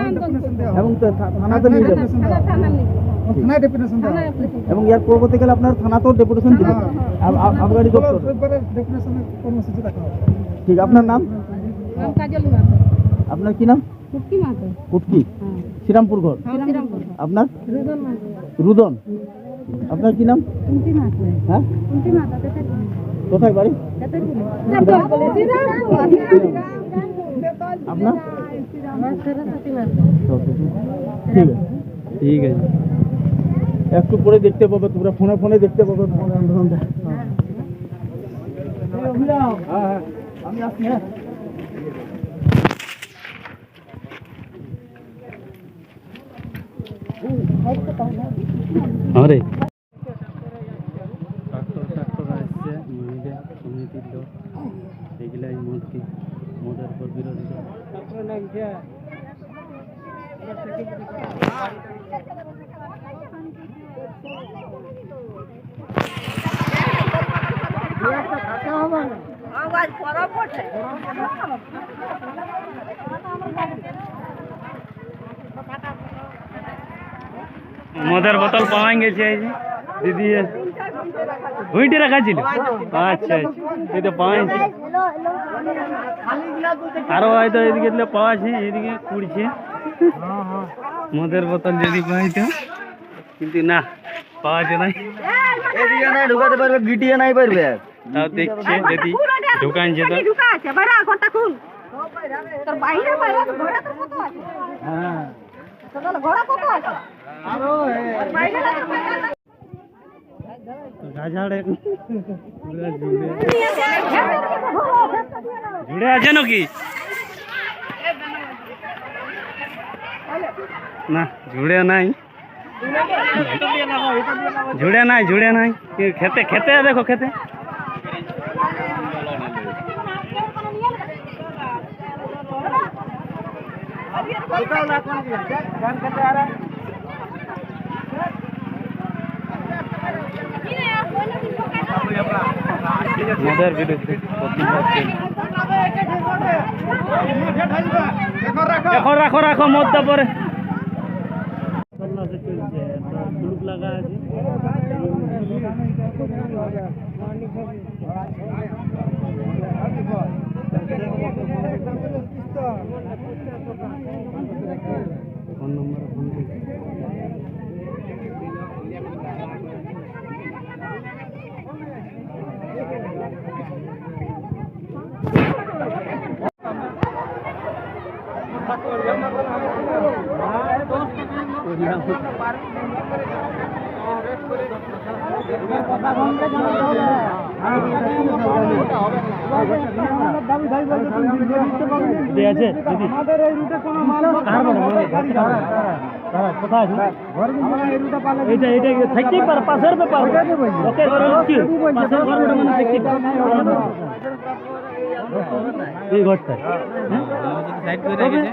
এবং থানাতে নিয়ে যাবেন থানায় ডেপুটেশন দেওয়া হবে। এবং এর পরবর্তীকালে আপনার থানাতেও ডেপুটেশন দিবেন আব- আব- আবগারি দপ্তর। ডেপুটেশনের কর্মসূচি রাখা হবে। ঠিক আপনার নাম? নাম কাজল মাহাতো। আপনার কি নাম? কুটকি হ্যাঁ। শ্রীরামপুর ঘর। আপনার? রুদন আপনার কি নাম? হ্যাঁ? কোথায় বাড়ি? আপনার? ঠিক আছে। একটু পরে দেখতে পাবে, তোমরা ফোনে ফোনে দেখতে পাবে। হ্যাঁ আরে। ট্রাক্টর ট্রাক্টর আসছে মহিলা সমিতির লোক এগুলাই মদকে মদের পর বিরোধিতা মদের বোতল পাওয়া গেছে দিদি ওইটি রাখা ছিল আচ্ছা আচ্ছা। এই তো পাওয়া আরও হয়তো এদিকে দিলে পাওয়া আছে এদিকে কুড়ছে। মদের বোতল যদি পাইতো কিন্তু না পাওয়া যায় নাই এদিকে নাই ঢুকাতে পারবে গিটিয়ে নাই পারবে। তাও দেখছে যদি দোকান যেত হ্যাঁ। গাঝাড়ে পুরা জুড়ে জুড়ে আছে নাকি? না জুড়ে নাই। জুড়ে নাই জুড়ে নাই। কি খেতে খেতে দেখো খেতে। মদের বিরুদ্ধে চলছে। এখন রাখো রাখো মদটা পরে লাগা আছে আছে দিদি আমাদের এই রুটে কোনো মাল কোথায় এইটা এইটা থাকতেই পারে? পাশের ব্যাপার ওকে পাশের ঘর মানে থাকতেই এই ঘরটা। হ্যাঁ? সাইড করে রেখেছে